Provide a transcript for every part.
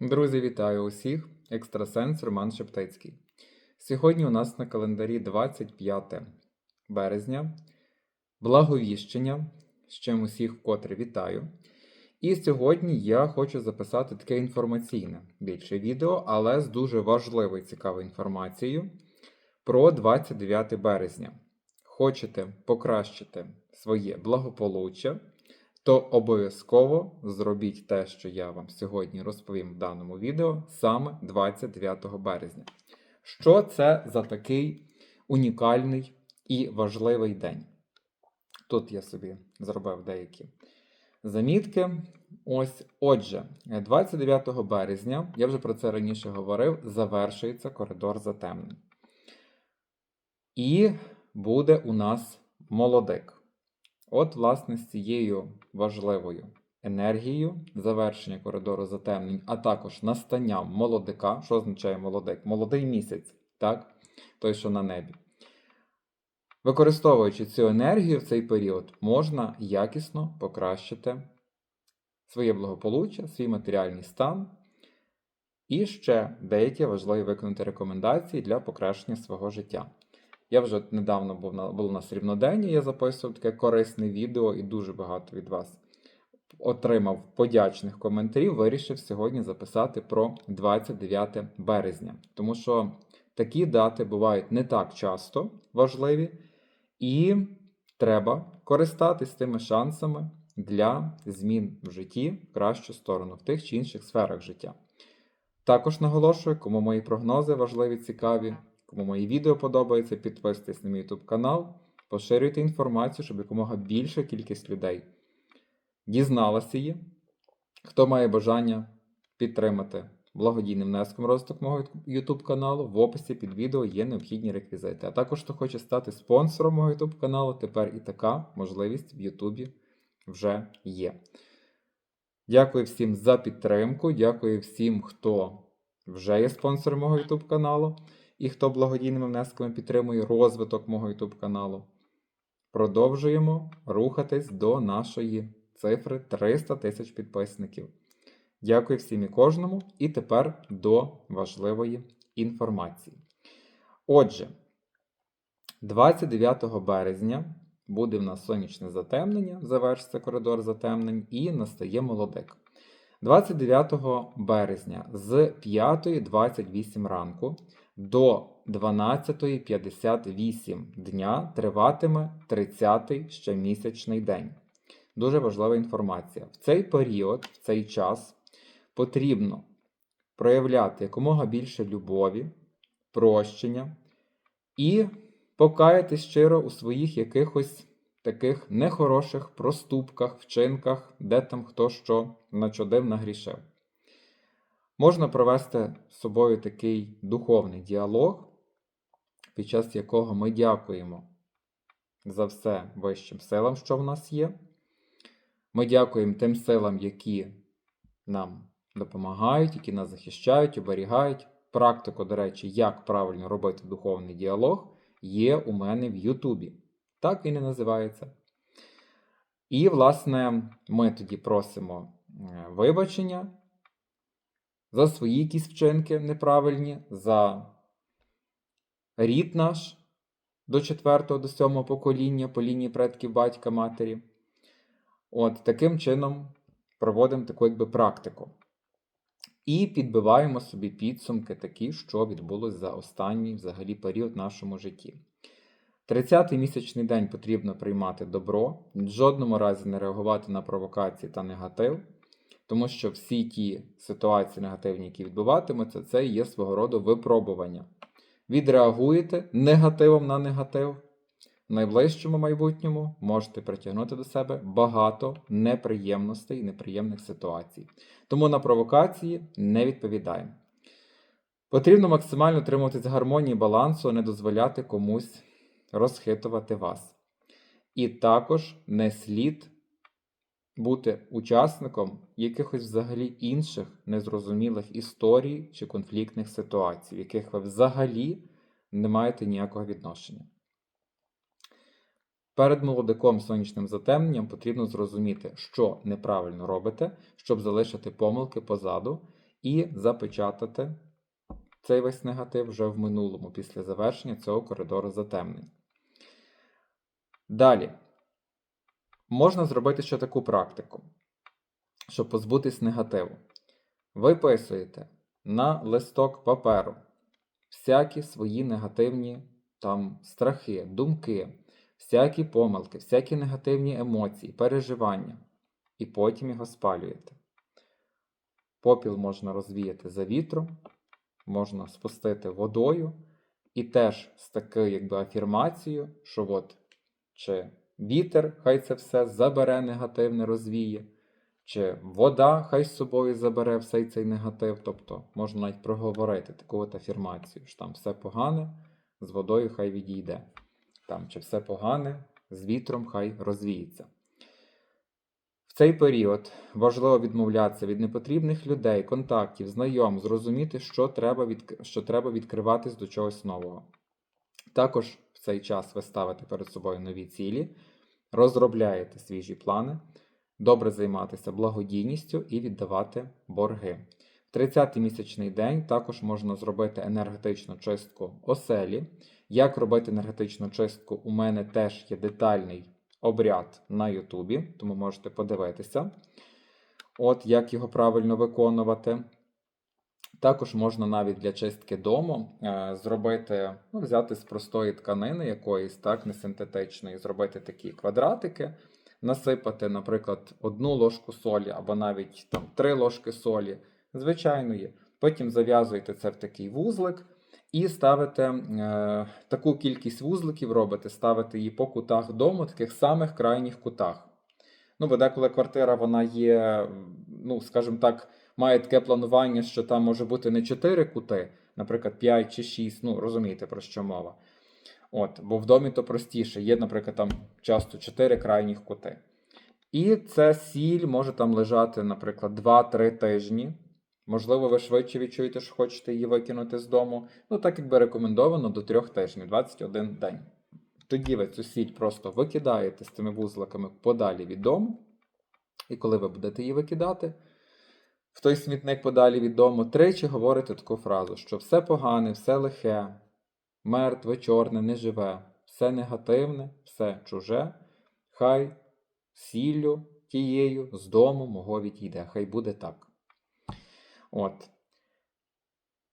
Друзі, вітаю усіх! Екстрасенс Роман Шептицький. Сьогодні у нас на календарі 25 березня. Благовіщення, з чим усіх вкотре вітаю. І сьогодні я хочу записати таке інформаційне більше відео, але з дуже важливою і цікавою інформацією про 29 березня. Хочете покращити своє благополуччя, то обов'язково зробіть те, що я вам сьогодні розповім в даному відео, саме 29 березня. Що це за такий унікальний і важливий день? Тут я собі зробив деякі замітки. Ось, отже, 29 березня, я вже про це раніше говорив, завершується коридор затемнень. І буде у нас молодик. От, власне, з цією важливою енергією завершення коридору затемнень, а також настанням молодика. Що означає молодик? Молодий місяць, так? той, що на небі. Використовуючи цю енергію в цей період, можна якісно покращити своє благополуччя, свій матеріальний стан і ще деякі важливі виконати рекомендації для покращення свого життя. Я вже недавно був на був на рівноденні, я записував таке корисне відео і дуже багато від вас отримав подячних коментарів. Вирішив сьогодні записати про 29 березня, тому що такі дати бувають не так часто важливі, і треба користатись тими шансами для змін в житті в кращу сторону в тих чи інших сферах життя. Також наголошую, кому мої прогнози важливі, цікаві. Кому мої відео подобаються, підписуйтесь на мій YouTube канал, поширюйте інформацію, щоб якомога більша кількість людей дізналася її. Хто має бажання підтримати благодійним внеском розвиток мого YouTube каналу, в описі під відео є необхідні реквізити. А також, хто хоче стати спонсором мого YouTube каналу, тепер і така можливість в YouTube вже є. Дякую всім за підтримку. Дякую всім, хто вже є спонсором мого YouTube каналу і хто благодійними внесками підтримує розвиток мого YouTube каналу. Продовжуємо рухатись до нашої цифри 300 тисяч підписників. Дякую всім і кожному. І тепер до важливої інформації. Отже, 29 березня буде в нас сонячне затемнення, завершиться коридор затемнень, і настає молодик. 29 березня з 5.28 ранку до 12.58 дня триватиме 30-й щомісячний день. Дуже важлива інформація. В цей період, в цей час потрібно проявляти якомога більше любові, прощення і покаяти щиро у своїх якихось таких нехороших проступках, вчинках, де там хто що начудив, нагрішив. Можна провести з собою такий духовний діалог, під час якого ми дякуємо за все вищим силам, що в нас є. Ми дякуємо тим силам, які нам допомагають, які нас захищають, оберігають. Практику, до речі, як правильно робити духовний діалог, є у мене в Ютубі. Так він і називається. І, власне, ми тоді просимо е, вибачення за свої якісь вчинки неправильні, за рід наш до 4 до 7 покоління по лінії предків батька матері. От таким чином проводимо таку якби практику. І підбиваємо собі підсумки такі, що відбулося за останній взагалі період в нашому житті. 30-й місячний день потрібно приймати добро, в жодному разі не реагувати на провокації та негатив, тому що всі ті ситуації негативні, які відбуватимуться, це є свого роду випробування. Відреагуєте негативом на негатив. В найближчому майбутньому можете притягнути до себе багато неприємностей і неприємних ситуацій. Тому на провокації не відповідаємо. Потрібно максимально триматися гармонії балансу, а не дозволяти комусь розхитувати вас. І також не слід бути учасником якихось взагалі інших незрозумілих історій чи конфліктних ситуацій, в яких ви взагалі не маєте ніякого відношення. Перед молодиком сонячним затемненням потрібно зрозуміти, що неправильно робите, щоб залишити помилки позаду, і запечатати цей весь негатив вже в минулому після завершення цього коридору затемнень. Далі. Можна зробити ще таку практику, щоб позбутись негативу. Виписуєте на листок паперу всякі свої негативні там страхи, думки, всякі помилки, всякі негативні емоції, переживання, і потім його спалюєте. Попіл можна розвіяти за вітром, можна спустити водою, і теж з такою якби афірмацією, що от чи вітер хай це все забере негативне розвіє, чи вода хай з собою забере все цей негатив. Тобто можна навіть проговорити таку от афірмацію, що там все погане, з водою хай відійде. Там, чи все погане, з вітром хай розвіється. В цей період важливо відмовлятися від непотрібних людей, контактів, знайом, зрозуміти, що треба, від... що треба відкриватись до чогось нового. Також цей час ви ставите перед собою нові цілі, розробляєте свіжі плани, добре займатися благодійністю і віддавати борги. В 30-й місячний день також можна зробити енергетичну чистку оселі. Як робити енергетичну чистку, у мене теж є детальний обряд на Ютубі, тому можете подивитися, от як його правильно виконувати. Також можна навіть для чистки дому е, зробити, ну, взяти з простої тканини якоїсь, так, не синтетичної, зробити такі квадратики, насипати, наприклад, одну ложку солі або навіть там три ложки солі, звичайної. Потім зав'язуєте це в такий вузлик і ставите е, таку кількість вузликів, робите, ставите її по кутах дому, таких самих крайніх кутах. Ну, бо деколи квартира вона є, ну, скажімо так, має таке планування, що там може бути не 4 кути, наприклад, 5 чи 6, ну, розумієте, про що мова. От, Бо в домі то простіше, є, наприклад, там часто 4 крайніх кути. І ця сіль може там лежати, наприклад, 2-3 тижні. Можливо, ви швидше відчуєте, що хочете її викинути з дому. Ну, так якби рекомендовано до 3 тижнів, 21 день. Тоді ви цю сіль просто викидаєте з цими вузликами подалі від дому. І коли ви будете її викидати, в той смітник подалі від дому, тричі говорите таку фразу, що все погане, все лихе, мертве, чорне, неживе, все негативне, все чуже, хай сіллю тією з дому мого відійде. Хай буде так. От.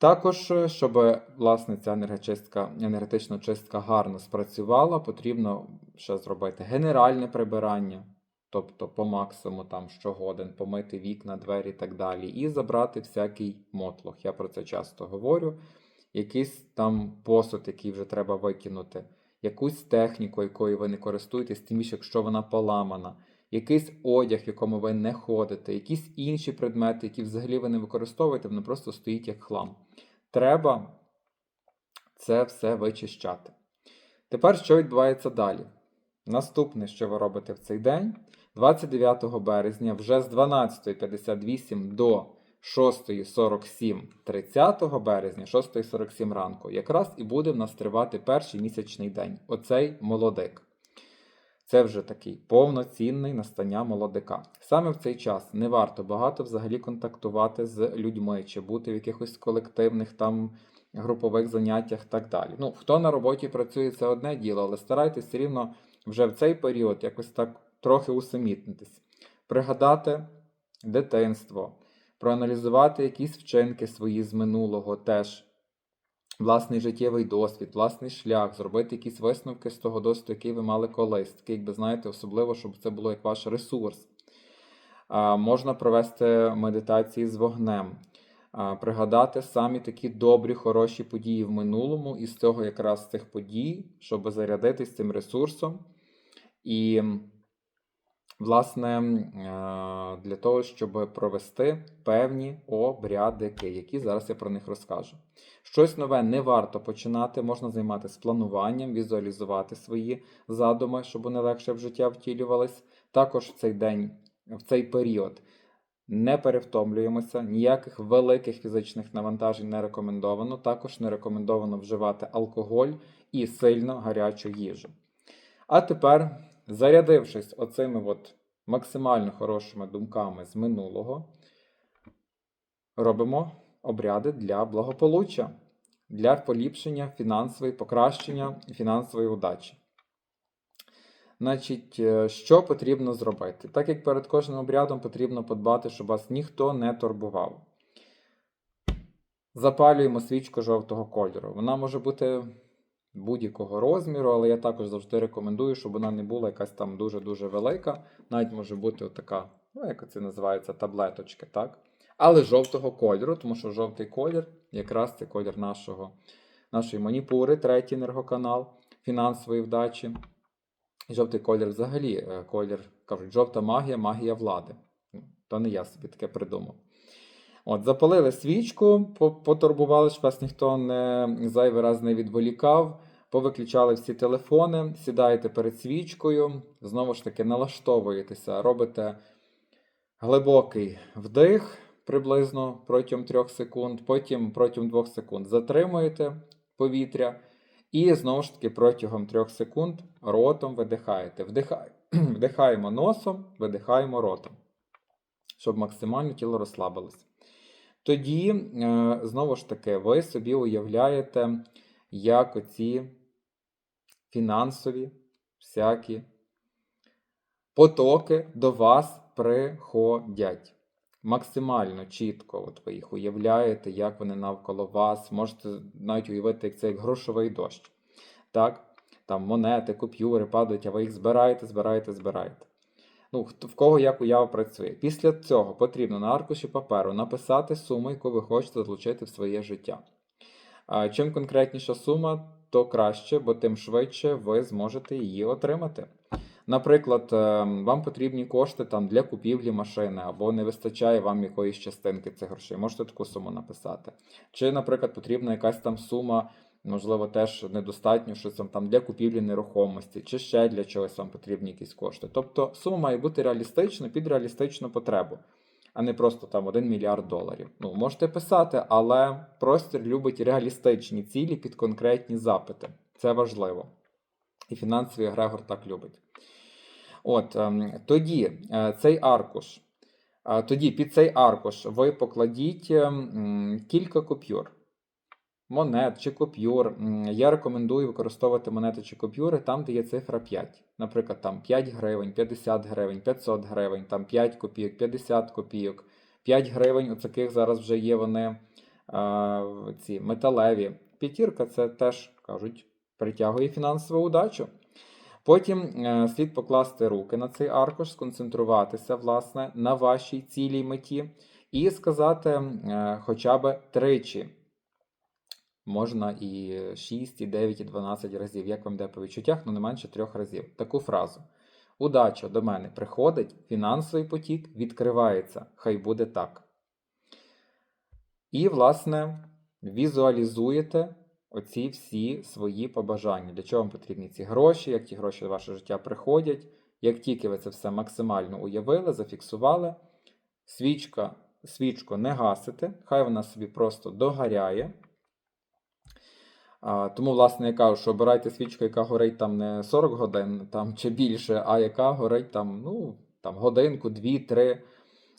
Також, е, щоб власне ця енергочистка, енергетична чистка гарно спрацювала, потрібно ще зробити генеральне прибирання, тобто по максимуму там щогодин, помити вікна, двері і так далі, і забрати всякий мотлох. Я про це часто говорю. Якийсь там посуд, який вже треба викинути, якусь техніку, якою ви не користуєтесь, тим більше, якщо вона поламана, якийсь одяг, в якому ви не ходите, якісь інші предмети, які взагалі ви не використовуєте, вони просто стоїть як хлам. Треба це все вичищати. Тепер що відбувається далі? Наступне, що ви робите в цей день, 29 березня, вже з 12.58 до 6.47 30 березня, 6.47 ранку, якраз і буде в нас тривати перший місячний день. Оцей молодик. Це вже такий повноцінний настання молодика. Саме в цей час не варто багато взагалі контактувати з людьми чи бути в якихось колективних там групових заняттях так далі. Ну, хто на роботі працює, це одне діло, але старайтесь все рівно вже в цей період якось так трохи усамітнитись, пригадати дитинство, проаналізувати якісь вчинки свої з минулого теж власний життєвий досвід, власний шлях, зробити якісь висновки з того досвіду, який ви мали колись. Такий, якби знаєте, особливо, щоб це було як ваш ресурс. А, Можна провести медитації з вогнем, а, пригадати самі такі добрі, хороші події в минулому, і з цього якраз цих подій, щоб зарядитись цим ресурсом. І власне, е, для того, щоб провести певні обрядики, які зараз я про них розкажу. Щось нове не варто починати, можна займатися плануванням, візуалізувати свої задуми, щоб вони легше в життя втілювались. Також в цей день, в цей період. Не перевтомлюємося, ніяких великих фізичних навантажень не рекомендовано. Також не рекомендовано вживати алкоголь і сильно гарячу їжу. А тепер зарядившись оцими от максимально хорошими думками з минулого, робимо обряди для благополуччя, для поліпшення фінансової, покращення фінансової удачі. Значить, е, що потрібно зробити? Так як перед кожним обрядом потрібно подбати, щоб вас ніхто не турбував. Запалюємо свічку жовтого кольору. Вона може бути будь-якого розміру, але я також завжди рекомендую, щоб вона не була якась там дуже-дуже велика. Навіть може бути така, ну як це називається, таблеточки, так? Але жовтого кольору, тому що жовтий колір якраз це колір нашого, нашої маніпури, третій енергоканал фінансової вдачі. Жовтий колір взагалі е, колір, кажуть, жовта магія, магія влади. Ну, То не я собі таке придумав. От, запалили свічку, потурбували, щоб вас ніхто не зайвий раз не відволікав. Повиключали всі телефони, сідаєте перед свічкою, знову ж таки налаштовуєтеся, робите глибокий вдих приблизно протягом 3 секунд, потім протягом 2 секунд затримуєте повітря, і знову ж таки протягом 3 секунд ротом видихаєте. Вдихаємо носом, видихаємо ротом, щоб максимально тіло розслабилось. Тоді, е, знову ж таки, ви собі уявляєте, як оці фінансові всякі потоки до вас приходять. Максимально чітко от ви їх уявляєте, як вони навколо вас. Можете навіть уявити, як це як грошовий дощ. Так? Там монети, купюри падають, а ви їх збираєте, збираєте, збираєте. Ну, в кого як уява працює. Після цього потрібно на аркуші паперу написати суму, яку ви хочете залучити в своє життя. Чим конкретніша сума, то краще, бо тим швидше ви зможете її отримати. Наприклад, е, вам потрібні кошти там для купівлі машини, або не вистачає вам якоїсь частинки цих грошей. Можете таку суму написати. Чи, наприклад, потрібна якась там сума, можливо, теж недостатньо, що там, там для купівлі нерухомості, чи ще для чогось вам потрібні якісь кошти. Тобто сума має бути реалістична під реалістичну потребу, а не просто там 1 мільярд доларів. Ну, можете писати, але простір любить реалістичні цілі під конкретні запити. Це важливо. І фінансовий егрегор так любить. От ем, тоді е, цей аркуш. е, Тоді під цей аркуш ви покладіть ем, кілька купюр. Монет чи купюр. Я рекомендую використовувати монети чи купюри там, де є цифра 5. Наприклад, там 5 гривень, 50 гривень, 500 гривень, там 5 копійок, 50 копійок, 5 гривень. У таких зараз вже є вони е, ці металеві. П'ятірка це теж кажуть, притягує фінансову удачу. Потім е, слід покласти руки на цей аркуш, сконцентруватися власне на вашій цілій меті і сказати е, хоча б тричі. Можна і 6, і 9, і 12 разів, як вам де по відчуттях, ну не менше трьох разів. Таку фразу. Удача до мене приходить, фінансовий потік відкривається. Хай буде так. І, власне, візуалізуєте оці всі свої побажання. Для чого вам потрібні ці гроші, як ті гроші в ваше життя приходять. Як тільки ви це все максимально уявили, зафіксували, свічка, свічку не гасите, хай вона собі просто догоряє. Тому, власне, я кажу, що обирайте свічку, яка горить там не 40 годин там, чи більше, а яка горить там, ну, там, годинку, дві, три,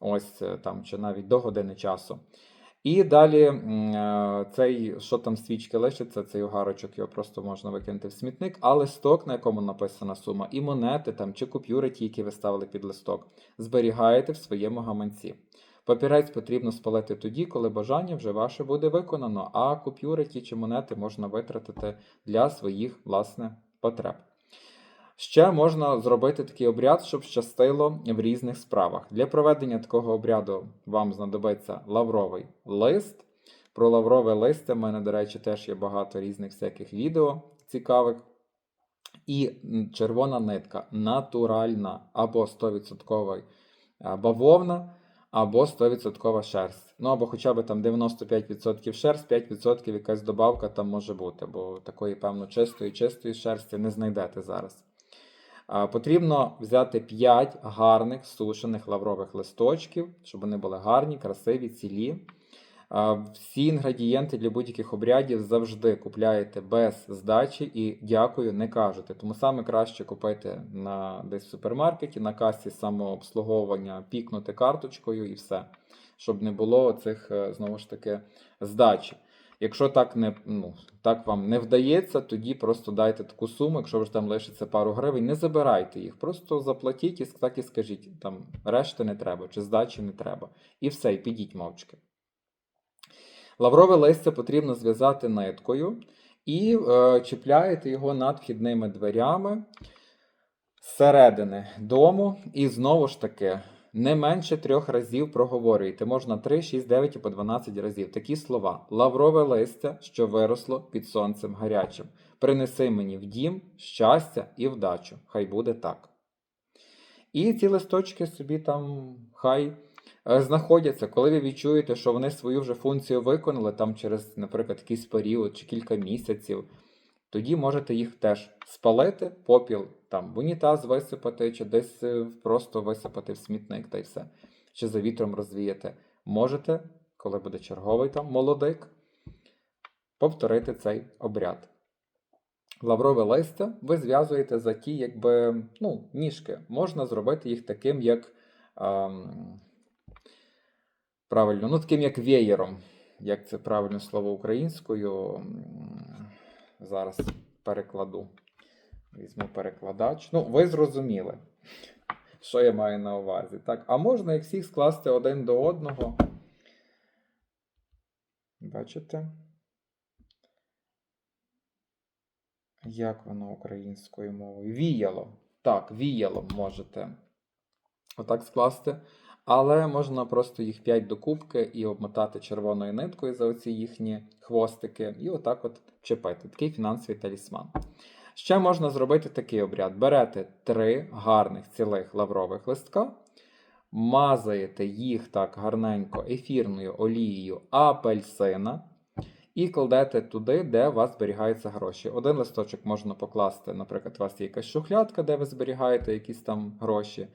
ось е, там, чи навіть до години часу. І далі е, цей, що там свічки лишиться, цей огарочок, його просто можна викинути в смітник, а листок, на якому написана сума, і монети там, чи купюри, ті, які ви ставили під листок, зберігаєте в своєму гаманці. Папірець потрібно спалити тоді, коли бажання вже ваше буде виконано, а купюри ті чи монети можна витратити для своїх власне потреб. Ще можна зробити такий обряд, щоб щастило в різних справах. Для проведення такого обряду вам знадобиться лавровий лист. Про лаврове листя в мене, до речі, теж є багато різних всяких відео цікавих. І червона нитка натуральна або 100% бавовна, або 100% шерсть. Ну або хоча б там 95% шерсть, 5% якась добавка там може бути, бо такої, певно, чистої, чистої шерсті не знайдете зараз. Потрібно взяти 5 гарних сушених лаврових листочків, щоб вони були гарні, красиві, цілі. Всі інгредієнти для будь-яких обрядів завжди купляєте без здачі і дякую, не кажете. Тому саме краще купити на десь в супермаркеті, на касі самообслуговування, пікнути карточкою і все. щоб не було цих, е, знову ж таки, здачі. Якщо так не ну, так вам не вдається, тоді просто дайте таку суму. Якщо ж там лишиться пару гривень, не забирайте їх. Просто заплатіть і так і скажіть, там решти не треба, чи здачі не треба. І все, і підіть мовчки. Лаврове листя потрібно зв'язати ниткою і е, чіпляєте його над вхідними дверями зсередини дому. І знову ж таки, не менше трьох разів проговорюйте. Можна 3, 6, 9 і по 12 разів. Такі слова: лаврове листя, що виросло під сонцем гарячим. Принеси мені в дім щастя і вдачу. Хай буде так. І ці листочки собі там хай знаходяться, коли ви відчуєте, що вони свою вже функцію виконали там через, наприклад, якийсь період чи кілька місяців, тоді можете їх теж спалити, попіл там в унітаз висипати, чи десь е, просто висипати в смітник та й все. Чи за вітром розвіяти. Можете, коли буде черговий там молодик, повторити цей обряд. Лаврове листя ви зв'язуєте за ті, якби, ну, ніжки. Можна зробити їх таким, як. ем, правильно, ну таким як веєром. Як це правильне слово українською? Зараз перекладу. Візьму перекладач. Ну, ви зрозуміли, що я маю на увазі. Так, а можна їх всіх скласти один до одного. Бачите? Як воно українською мовою? Віяло. Так, віяло можете отак скласти. Але можна просто їх 5 докупки і обмотати червоною ниткою за оці їхні хвостики, і отак от чепити. Такий фінансовий талісман. Ще можна зробити такий обряд: берете три гарних цілих лаврових листка, мазаєте їх так гарненько ефірною олією апельсина. І кладете туди, де у вас зберігаються гроші. Один листочок можна покласти, наприклад, у вас є якась шухлядка, де ви зберігаєте якісь там гроші.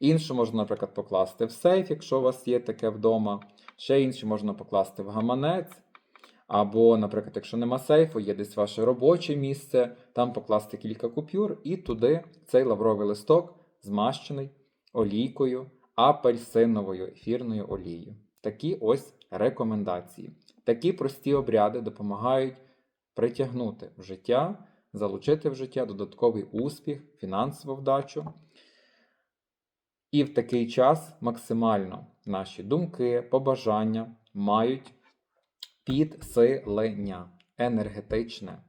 Іншу можна, наприклад, покласти в сейф, якщо у вас є таке вдома. Ще інші можна покласти в гаманець. Або, наприклад, якщо нема сейфу, є десь ваше робоче місце, там покласти кілька купюр, і туди цей лавровий листок змащений олійкою, апельсиновою ефірною олією. Такі ось рекомендації. Такі прості обряди допомагають притягнути в життя, залучити в життя додатковий успіх, фінансову вдачу. І в такий час максимально наші думки, побажання мають підсилення енергетичне.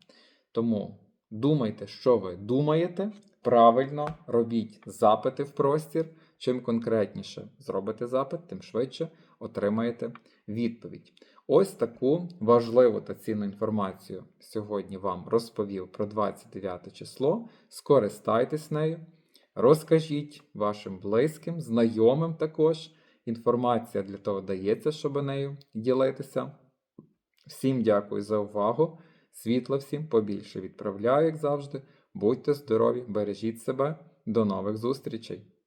Тому думайте, що ви думаєте, правильно робіть запити в простір. Чим конкретніше зробите запит, тим швидше отримаєте відповідь. Ось таку важливу та цінну інформацію сьогодні вам розповів про 29 число. Скористайтесь нею. Розкажіть вашим близьким, знайомим також. Інформація для того дається, щоб нею ділитися. Всім дякую за увагу. Світла всім побільше відправляю, як завжди. Будьте здорові, бережіть себе. До нових зустрічей!